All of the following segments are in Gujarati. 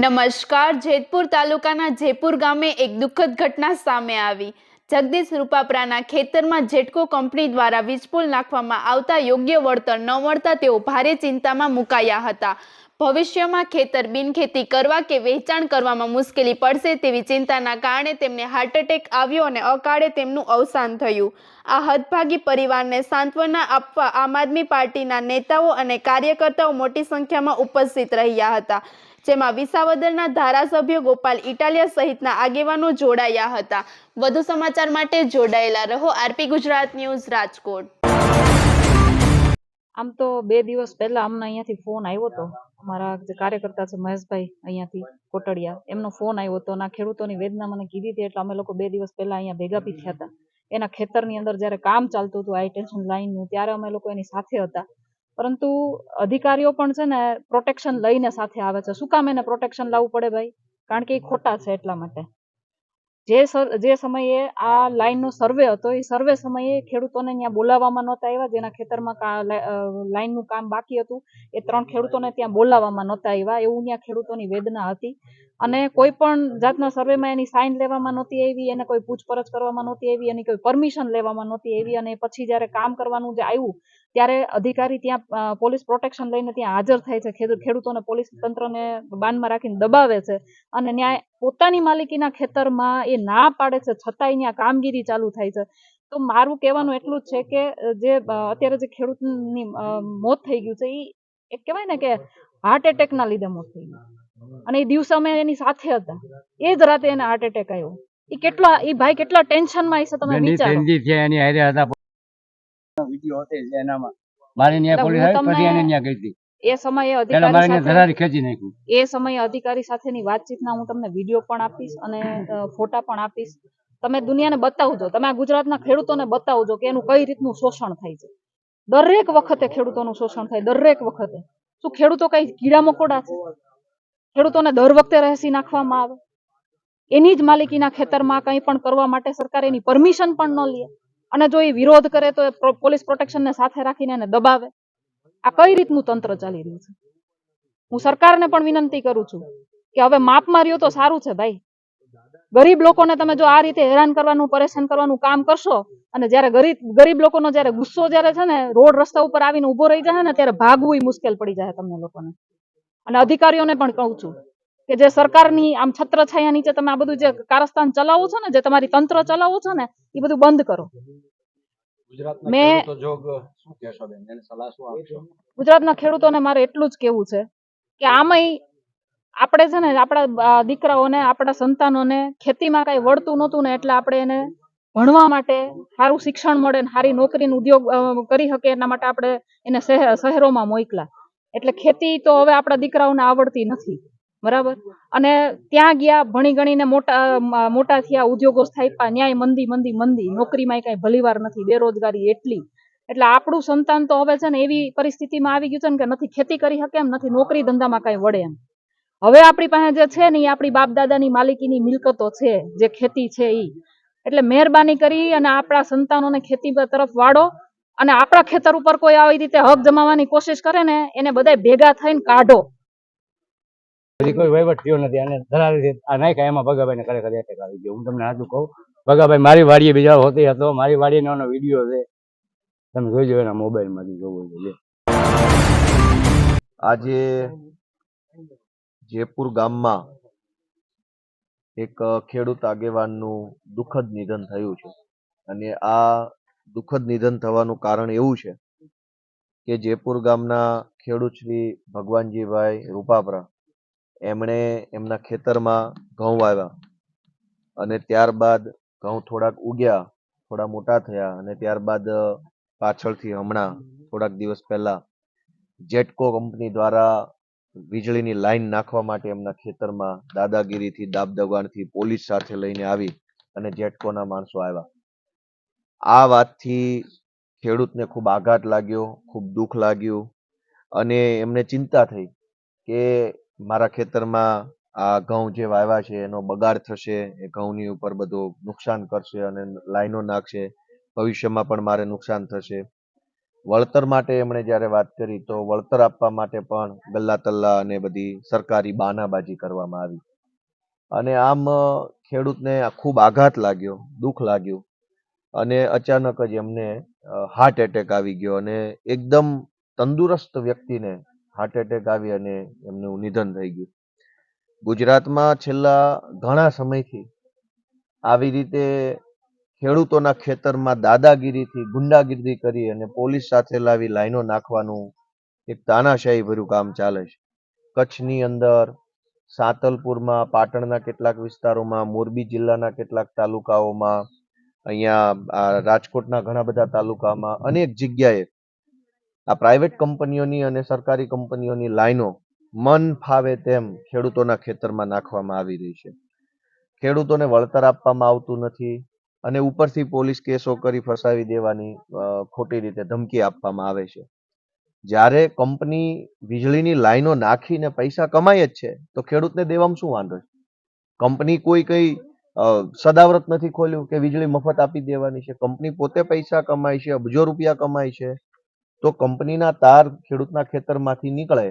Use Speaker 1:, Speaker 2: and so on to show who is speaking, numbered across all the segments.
Speaker 1: નમસ્કાર, જેતપુર તાલુકાના જેપુર ગામે એક દુઃખદ ઘટના સામે આવી. જગદીશ રૂપાપરાના ખેતરમાં જેટકો કંપની દ્વારા વીજપોલ નાખવામાં આવતા યોગ્ય વળતર ન મળતા તેઓ ભારે ચિંતામાં મુકાયા હતા. ભવિષ્યમાં ખેતર બિનખેતી કરવા કે વેચાણ કરવામાં મુશ્કેલી પડશે તેવી ચિંતાના કારણે તેમને હાર્ટ એટેક આવ્યો અને અકાળે તેમનું અવસાન થયું. આ હદભાગી પરિવારને સાંત્વના આપવા આમ આદમી પાર્ટીના નેતાઓ અને કાર્યકર્તાઓ મોટી સંખ્યામાં ઉપસ્થિત રહ્યા હતા. જેમાં વિસાવદરના ધારાસભ્ય ગોપાલ ઇટાલિયા સહિતના આગેવાનો જોડાયા હતા. વધુ સમાચાર માટે જોડાયેલા રહો. RP Gujarat news, Rajkot.
Speaker 2: આમ તો બે દિવસ પહેલા અમને અહીંયાથી ફોન આવ્યો હતો. અમારા જે કાર્યકર્તા છે મહેશભાઈ અહીંયાથી કોટડિયા, એમનો ફોન આવ્યો હતો અને ખેડૂતોની વેદના મને કીધી હતી, એટલે અમે લોકો બે દિવસ પહેલા અહીંયા ભેગા બી થયા હતા. એના ખેતરની અંદર જ્યારે કામ ચાલતું હતું હાઈ લાઈનનું, ત્યારે અમે લોકો એની સાથે હતા. પરંતુ અધિકારીઓ પણ છે ને પ્રોટેક્શન લઈને સાથે આવે છે. શું કામ એને પ્રોટેક્શન લાવવું પડે ભાઈ? કારણ કે એ ખોટા છે એટલા માટે. જે જે સમયે આ લાઈનનો સર્વે હતો, એ સર્વે સમયે ખેડૂતોને ત્યાં બોલાવવામાં નહોતા આવ્યા. જેના ખેતરમાં લાઇનનું કામ બાકી હતું, એ ત્રણ ખેડૂતોને ત્યાં બોલાવવામાં નહોતા આવ્યા. એવું ત્યાં ખેડૂતોની વેદના હતી. અને કોઈ પણ જાતના સર્વેમાં એની સાઇન લેવામાં નહોતી આવી, એને કોઈ પૂછપરછ કરવામાં નહોતી આવી, એની કોઈ પરમિશન લેવામાં નહોતી આવી. અને પછી જ્યારે કામ કરવાનું જે આવ્યું ત્યારે અધિકારી ત્યાં પોલીસ પ્રોટેક્શન લઈને ત્યાં હાજર થાય છે. ખેડૂતોને પોલીસ તંત્રને બાનમાં રાખીને દબાવે છે અને ન્યાય પોતાની માલિકીના ખેતરમાં એ ના પાડે છે. છતાંય ત્યાં કામગીરી ચાલુ થાય છે. તો મારું કહેવાનું એટલું જ છે કે જે અત્યારે જે ખેડૂતની મોત થઈ ગયું છે એ એક કહેવાય ને કે હાર્ટ એટેકના લીધે મોત થઈ ગયું. અને એ દિવસે અમે એની સાથે હતા. એ જ રાતે એને હાર્ટ એટેક આવ્યો. એ કેટલા એ ભાઈ કેટલા ટેન્શનમાં હશે તમે વિચારો
Speaker 3: તેંદી છે એની હારે હતા વીડિયો હતો એનામાં. મારી ન્યા પોલીસ આવી પછી એને ન્યા ગઈ હતી
Speaker 2: એ સમયે અધિકારી સાથે
Speaker 3: ખેંચી નાખ્યું
Speaker 2: એ સમયે અધિકારી સાથેની વાતચીતના હું તમને વીડિયો પણ આપીશ અને ફોટા પણ આપીશ. તમે દુનિયાને બતાવજો તમે આ ગુજરાતના ખેડૂતોને બતાવજો કે એનું કઈ રીતનું શોષણ થાય છે. દરેક વખતે ખેડૂતોનું શોષણ થાય દરેક વખતે. શું ખેડૂતો કઈ કીડા મકોડા છે? ખેડૂતોને દર વખતે રહેસી નાખવામાં આવે. એની જ માલિકીના ખેતરમાં કંઈ પણ કરવા માટે સરકાર એની પરમિશન પણ ન લે. અને જો એ વિરોધ કરે તો પોલીસ પ્રોટેક્શનને સાથે રાખીને એને દબાવે. આ કઈ રીતનું તંત્ર ચાલી રહ્યું છે? હું સરકારને પણ વિનંતી કરું છું કે હવે માપ માર્યો તો સારું છે ભાઈ. ગરીબ લોકોને તમે જો આ રીતે હેરાન કરવાનું, પરેશાન કરવાનું કામ કરશો અને જ્યારે ગરીબ ગરીબ લોકોનો જ્યારે ગુસ્સો જ્યારે છે ને, રોડ રસ્તા ઉપર આવીને ઊભો રહી જાય ને, ત્યારે ભાગવું મુશ્કેલ પડી જાય તમને લોકોને. અને અધિકારીઓને પણ કહું છું કે જે સરકારની આમ છત્રછાયા નીચે તમે આ બધું જે કારસ્તાન ચલાવો છો ને જે તમારી તંત્ર ચલાવો છો ને એ બધું બંધ કરો.
Speaker 3: ગુજરાતના
Speaker 2: મેં- ગુજરાતના ખેડૂતોને મારે એટલું જ કેવું છે કે આમાંય આપણે છે ને આપણા દીકરાઓને આપણા સંતાનોને ખેતીમાં કઈ વળતું નહોતું ને એટલે આપણે એને ભણવા માટે સારું શિક્ષણ મળે ને સારી નોકરીનો ઉદ્યોગ કરી શકે એના માટે આપણે એને શહેર શહેરોમાં મોકલા. એટલે ખેતી તો હવે આપણા દીકરાઓને આવડતી નથી. બરાબર? અને ત્યાં ગયા, ભણી ગણીને મોટા મોટા થયા, ઉદ્યોગો સ્થાપ્યા, ન્યાય મંદી મંદી મંદી. નોકરીમાં કાંઈ ભલીવાર નથી, બેરોજગારી એટલી. એટલે આપણું સંતાન તો હવે છે ને એવી પરિસ્થિતિમાં આવી ગયું છે ને કે નથી ખેતી કરી શકે એમ, નથી નોકરી ધંધામાં કાંઈ વળે એમ. હવે આપણી પાસે જે છે ને એ આપણી બાપ દાદાની માલિકીની મિલકતો છે, જે ખેતી છે એ એટલે મહેરબાની કરી અને આપણા સંતાનોને ખેતી તરફ વાળો અને આપણા ખેતર ઉપર કોઈ આવી રીતે હક જમાવાની કોશિશ કરે ને, એને બધા ભેગા થઈને કાઢો.
Speaker 3: હજી કોઈ વહીવટ થયો નથી અને ધરારી આ નાખ્યા એમાં ભગાભાઈને ખરેખર એટેક આવી ગયો. હું તમને સાચું કહું, ભગાભાઈ મારી વાડીએ બીજા હોતી હતો, મારી વાડીનો વીડિયો છે. તમે જોઈજો એના મોબાઈલમાંથી જોવો જોઈએ
Speaker 4: આજે જયપુર ગામમાં એક ખેડૂત આગેવાનનું દુઃખદ નિધન થયું છે. અને આ દુઃખદ નિધન થવાનું કારણ એવું છે કે જયપુર ગામના ખેડૂત શ્રી ભગવાનજીભાઈ રૂપાપરા એમણે એમના ખેતરમાં ઘઉં વાવ્યા અને ત્યારબાદ ઘઉં થોડાક ઉગ્યા, થોડા મોટા થયા અને ત્યારબાદ પાછળથી હમણાં, થોડાક દિવસ પહેલા, જેટકો કંપની દ્વારા વીજળીની લાઈન નાખવા માટે એમના ખેતરમાં દાદાગીરીથી, દાબદબાણથી પોલીસ સાથે લઈને આવી અને જેટકોના માણસો આવ્યા. આ વાતથી ખેડૂતને ખૂબ આઘાત લાગ્યો, ખૂબ દુઃખ લાગ્યું અને એમને ચિંતા થઈ કે મારા ખેતરમાં આ ઘઉં જે વાવ્યા છે, એનો બગાડ થશે, એ ઘઉંની ઉપર બધું નુકસાન કરશે અને લાઈનો નાખશે, ભવિષ્યમાં પણ મારે નુકસાન થશે. વળતર માટે એમણે જ્યારે વાત કરી, તો વળતર આપવા માટે પણ ગલ્લા તલ્લા અને બધી સરકારી બાનાબાજી કરવામાં આવી. અને આમ ખેડૂતને ખૂબ આઘાત લાગ્યો, દુઃખ લાગ્યું. અને અચાનક જ એમને હાર્ટ એટેક આવી ગયો અને એકદમ તંદુરસ્ત વ્યક્તિને હાર્ટ એટેક આવી અને એમનું નિધન થઈ ગયું. ગુજરાતમાં છેલ્લા ઘણા સમયથી આવી રીતે ખેડૂતોના ખેતરમાં દાદાગીરીથી ગુંડાગીરી કરી અને પોલીસ સાથે લાવી લાઈનો નાખવાનું એક તાનાશાહી ભર્યું કામ ચાલે છે. કચ્છની અંદર સાતલપુરમાં, પાટણના કેટલાક વિસ્તારોમાં, મોરબી જિલ્લાના કેટલાક તાલુકાઓમાં, અહીંયા રાજકોટના ઘણા બધા તાલુકામાં અનેક જગ્યાએ આ પ્રાઇવેટ કંપનીઓની અને સરકારી કંપનીઓની લાઈનો મન ફાવે તેમ ખેડૂતોના ખેતરમાં નાખવામાં આવી રહી છે. ખેડૂતોને વળતર આપવામાં આવતું નથી અને ઉપરથી પોલીસ કેસો કરી ફસાવી દેવાની ખોટી રીતે ધમકી આપવામાં આવે છે. જ્યારે કંપની વીજળીની લાઈનો નાખીને પૈસા કમાય જ છે, તો ખેડૂતને દેવામાં શું વાંધો છે? કંપની કોઈ કઈ સદાવ્રત નથી ખોલ્યું કે વીજળી મફત આપી દેવાની છે. કંપની પોતે પૈસા કમાય છે, અબજો રૂપિયા કમાય છે. તો કંપનીના તાર ખેડૂતના ખેતરમાંથી નીકળે,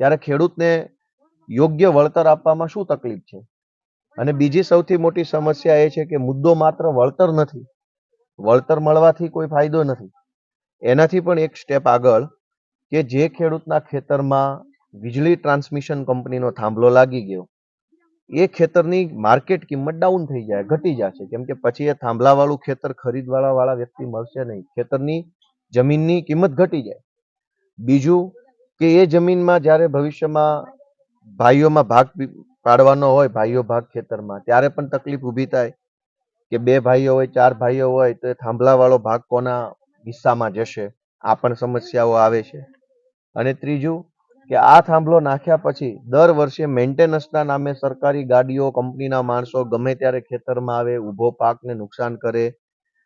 Speaker 4: ત્યારે ખેડૂતને યોગ્ય વળતર આપવામાં શું તકલીફ છે? અને બીજી સૌથી મોટી સમસ્યા એ છે કે મુદ્દો માત્ર વળતર નથી, વળતર મળવાથી કોઈ ફાયદો નથી. એનાથી પણ એક સ્ટેપ આગળ કે જે ખેડૂતના ખેતરમાં વીજળી ટ્રાન્સમિશન કંપનીનો થાંભલો લાગી ગયો, એ ખેતરની માર્કેટ કિંમત ડાઉન થઈ જાય, ઘટી જશે. કેમ કે પછી એ થાંભલાવાળું ખેતર ખરીદવાળા વાળા વ્યક્તિ મળશે નહીં. ખેતરની જમીનની કિંમત ઘટી જાય. બીજું કે એ જમીનમાં જ્યારે ભવિષ્યમાં ભાઈઓમાં ભાગ પાડવાનો હોય, ભાઈઓ ભાગ ખેતરમાં, ત્યારે પણ તકલીફ ઊભી થાય કે બે ભાઈઓ હોય, ચાર ભાઈઓ હોય, તો એ થાંભલાવાળો ભાગ કોના હિસ્સામાં જશે? આ પણ સમસ્યાઓ આવે છે. અને ત્રીજું કે આ થાંભલો નાખ્યા પછી દર વર્ષે મેન્ટેનન્સના નામે સરકારી ગાડીઓ, કંપનીના માણસો ગમે ત્યારે ખેતરમાં આવે, ઊભો પાકને નુકસાન કરે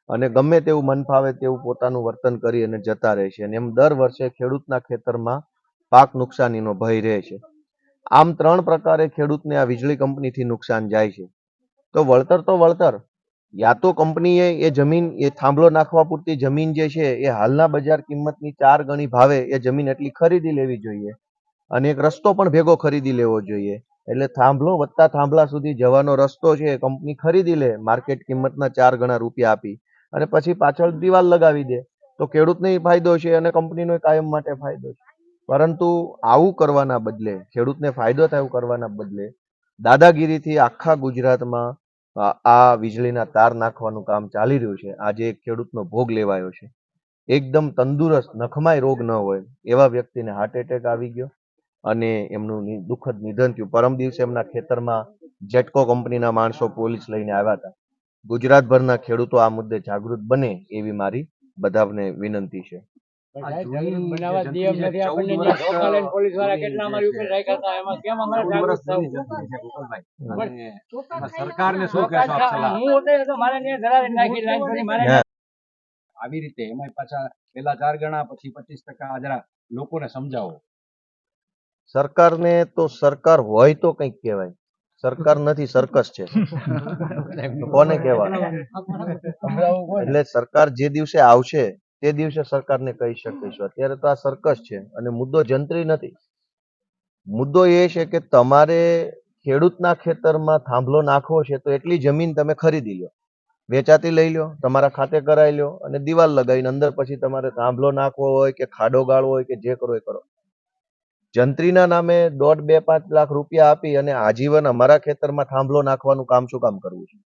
Speaker 4: અને ગમે તેવું મન ફાવે તેવું પોતાનું વર્તન કરી અને જતા રહે છે. અને એમ દર વર્ષે ખેડૂતના ખેતરમાં પાક નુકસાનીનો ભય રહે છે. આમ ત્રણ પ્રકારે ખેડૂતને આ વીજળી કંપનીથી નુકસાન જાય છે. તો વળતર તો વળતર. યા તો કંપનીએ એ જમીન, એ થાંભલો નાખવા પૂરતી જમીન જે છે, એ હાલના બજાર કિંમતની ચાર ગણી ભાવે એ જમીન એટલી ખરીદી લેવી જોઈએ. અને એક રસ્તો પણ ભેગો ખરીદી લેવો જોઈએ. એટલે થાંભલો વત્તા થાંભલા સુધી જવાનો રસ્તો છે કંપની ખરીદી લે, માર્કેટ કિંમતના ચાર ગણા રૂપિયા આપી. અને પછી પાછળ દિવાલ લગાવી દે. તો ખેડૂતને ફાયદો છે અને કંપનીનો કાયમ માટે ફાયદો છે. પરંતુ આવું કરવાના બદલે, ખેડૂતને ફાયદો થાય કરવાના બદલે, દાદાગીરીથી આખા ગુજરાતમાં આ વીજળીના તાર નાખવાનું કામ ચાલી રહ્યું છે. આજે એક ખેડૂતનો ભોગ લેવાયો છે. એકદમ તંદુરસ્ત, નખમાય રોગ ન હોય એવા વ્યક્તિને હાર્ટ એટેક આવી ગયો અને એમનું દુઃખદ નિધન થયું. પરમ દિવસે એમના ખેતરમાં જેટકો કંપનીના માણસો પોલીસ લઈને આવ્યા હતા. ગુજરાતભરના ખેડૂતો આ મુદ્દે જાગૃત બને એવી મારી બધાને વિનંતી છે.
Speaker 5: આવી રીતે એમાં પાછા પેલા ચાર ગણા પછી પચીસ ટકા આજરા જરા લોકોને સમજાવો.
Speaker 4: સરકારને તો સરકાર હોય તો કંઈક કહેવાય. સરકાર નથી સરકસ છે. કોને કહેવાય? એટલે સરકાર જે દિવસે આવશે તે દિવસે સરકારને કહી શકીશું. અત્યારે તો આ સરકસ છે અને મુદ્દો જંત્રી નથી. મુદ્દો એ છે કે તમારે ખેડૂતના ખેતરમાં થાંભલો નાખવો છે તો એટલી જમીન તમે ખરીદી લો. વેચાતી લઈ લો તમારા ખાતે કરાવી લો અને દિવાલ લગાવીને અંદર પછી તમારે થાંભલો નાખવો હોય કે ખાડો ગાળવો હોય કે જે કરો એ કરો. જંત્રીના નામે દોઢ બે પાંચ લાખ રૂપિયા આપી અને આજીવન અમારા ખેતરમાં થાંભલો નાખવાનું કામ શું કામ કરવું છે?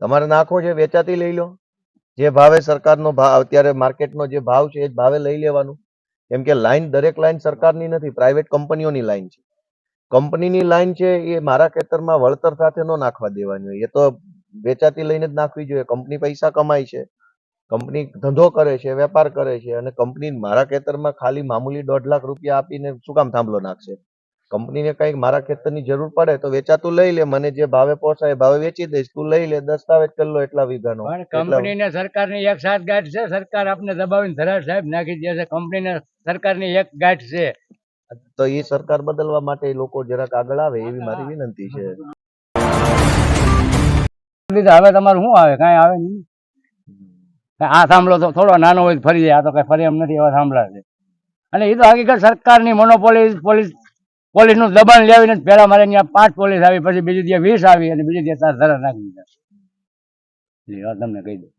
Speaker 4: તમારે નાખવો છે વેચાતી લઈ લો. જે ભાવે સરકારનો ભાવ અત્યારે માર્કેટનો જે ભાવ છે એ જ ભાવે લઈ લેવાનું. કેમ કે લાઈન દરેક લાઈન સરકારની નથી, પ્રાઇવેટ કંપનીઓની લાઈન છે. કંપનીની લાઈન છે એ મારા ખેતરમાં વળતર સાથે ન નાખવા દેવાની હોય. એ તો વેચાતી લઈને જ નાખવી જોઈએ. કંપની પૈસા કમાય છે. કંપની ધંધો કરે છે વેપાર કરે છે અને કંપની મારા ખેતરમાં ખાલી મામૂલી દોઢ લાખ રૂપિયા આપીને શું કામ થાંભલો નાખશે? કંપનીને કંઈક મારા ખેતરની જરૂર પડે તો વેચાતું લઈ લે મને જે ભાવે પોસાય ભાવે વેચી દઈશ તું લઈ લે દસ્તાવેજ કરી લો એટલા વીઘાનો.
Speaker 3: કંપનીને સરકારની એક સાત ગાંઠ છે સરકાર આપને દબાવીને ધરાર સાહેબ નાખી દે છે કંપનીને સરકારની એક ગાંઠ છે.
Speaker 4: તો એ સરકાર બદલવા માટે લોકો જરાક આગળ આવે એવી મારી વિનંતી છે.
Speaker 3: હવે તમારું શું આવે? કાંઈ આવે નહીં. આ થાંભલો તો થોડો નાનો હોય ફરી જાય. આ તો કઈ ફરી એમ નથી એવા થાંભલા છે અને એ તો હકીકત સરકારની મોનોપોલી પોલીસ પોલીસનું દબાણ લેવીને જ પહેલા મારે ત્યાં પાંચ પોલીસ આવી પછી બીજી દિવસ વીસ આવી અને બીજી દિવસ તાર ધરા નાખી દીધા. એ તમને કહી દઉં.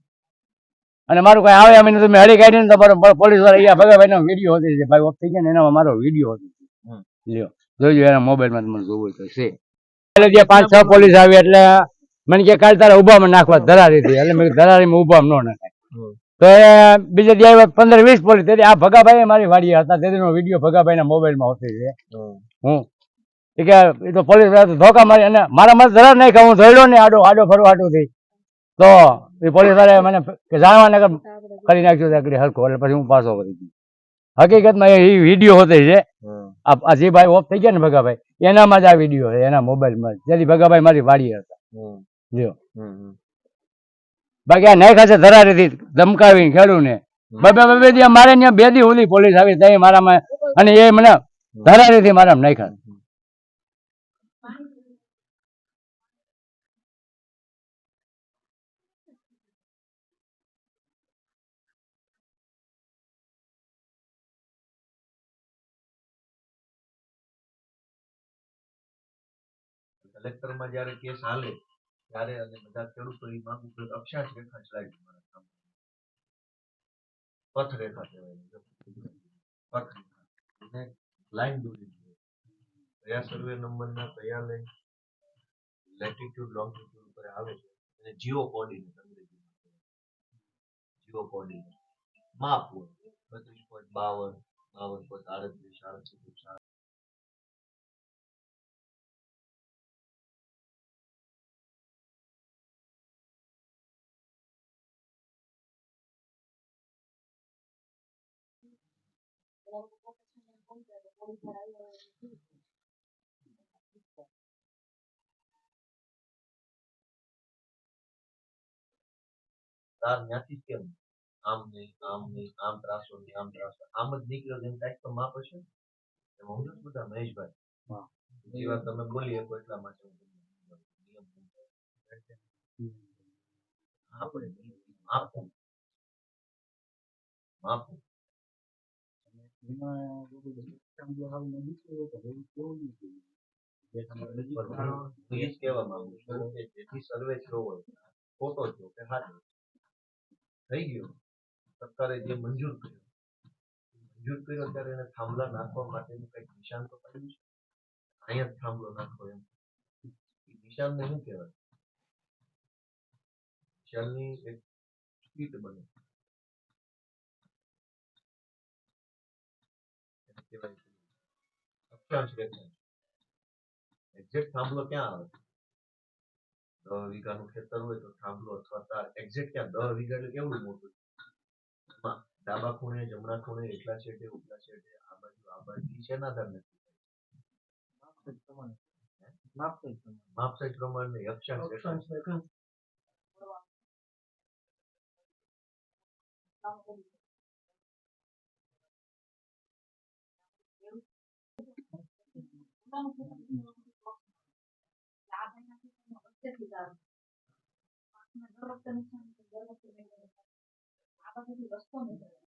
Speaker 3: અને મારું કઈ આવે અમે તમે હળી કાઢીને તો બરોબર પોલીસવાળા અહીંયા ભગાભાઈ નો વીડિયો હતી. ભાઈ ઓફ થઈ ગયા ને એનામાં મારો વીડિયો હતો. લ્યો જોઈજો એના મોબાઈલમાં તમને જોવું તો છે. એટલે ત્યાં પાંચ છ પોલીસ આવી એટલે મને કે કાલ તારે ઉભામાં નાખવા ધરારી હતી. એટલે મેં ધરારીમાં ઉભામાં ન નાખાય. તો બીજે પંદર વીસ પોલીસ તેથી આ ભગાભાઈ મારી વાડી હતા. તેનો વીડિયો ભગાભાઈના મોબાઈલમાં હોતી છે હું એ કે એ તો પોલીસ ધોકા મારી અને મારા મત ધરા કે હું જોયેલો ને આડો આડો ફરવા આટું થઈ તો એ પોલીસ વાળાએ મને કે જાણવા નગર કરી નાખ્યું આગળ હરખો એટલે પછી હું પાછો કરી દીધો હકીકતમાં એ વીડિયો હોતે છે. આ જે ભાઈ ઓફ થઈ ગયા ને ભગાભાઈ એનામાં જ આ વીડિયો છે એના મોબાઈલમાં જ. જેથી ભગાભાઈ મારી વાડી હતા. લ્યો. બાકી આ નાખ્યા છે ધરારીથી ધમકાવીને ખેડૂને. બબે બબે દી મારે ત્યાં બે દી પોલીસ આવી ત્યાં મારામાં અને એ મને ધરારીથી મારા નાખ્યા
Speaker 4: કલેક્ટરમાં જ્યારે કેસ હાલે ત્યારે અને બધા ખેડૂતો એ માંગ ઉપર અક્ષાંશ રેખા ચલાવી. પથ રેખા કહેવાય પથ રેખા. લાઈન દોરી કયા સર્વે નંબરના કયા લાઈન લેટિટ્યુડ લોંગિટ્યુડ ઉપર આવે છે. અને જીઓ કોર્ડિનેટ અંગ્રેજીમાં જીઓ કોર્ડિનેટ માપ હોય. બત્રીસ પોઈન્ટ બાવન બાવન પોઈન્ટ આડત્રીસ આડત્રીસ. તાર ત્યાંથી કેમ? આમ નહીં આમ નહીં આમ ત્રાસો નહીં આમ ત્રાસો આમ જ નીકળ્યો એમ કાંઈક તો માપ હશે એમ સમજો છો બધા મહેશભાઈ. એ વાત તમે બોલી શકો એટલા માટે મંજૂર કર્યો મંજૂર કર્યો ત્યારે એને થાંભલા નાખવા માટેનું કંઈક નિશાન તો કર્યું છે. અહીંયા જ થાંભલો નાખો એમ નિશાનને શું કહેવાય? નિશાનની એક સ્પીડ બને. કહેવાય અક્ષાંશ એક્ઝેક્ટ થાંભલો ક્યાં આવે? દસ વીઘાનું ખેતર હોય તો થાંભલો અથવા તાર. એક્ઝેક્ટ ક્યાં? દસ વીઘા એટલે કેવડું મોટું? ડાબા ખૂણે, જમણા ખૂણે એટલા છેડે, ઉપલા છેડે, આ બાજુ આ બાજુ શેના આધાર નથી? માપસાઈ પ્રમાણે અક્ષાંશ Δεν
Speaker 6: είναι
Speaker 2: σημαντικό να το κάνει αυτό. Δεν είναι σημαντικό να το κάνει αυτό.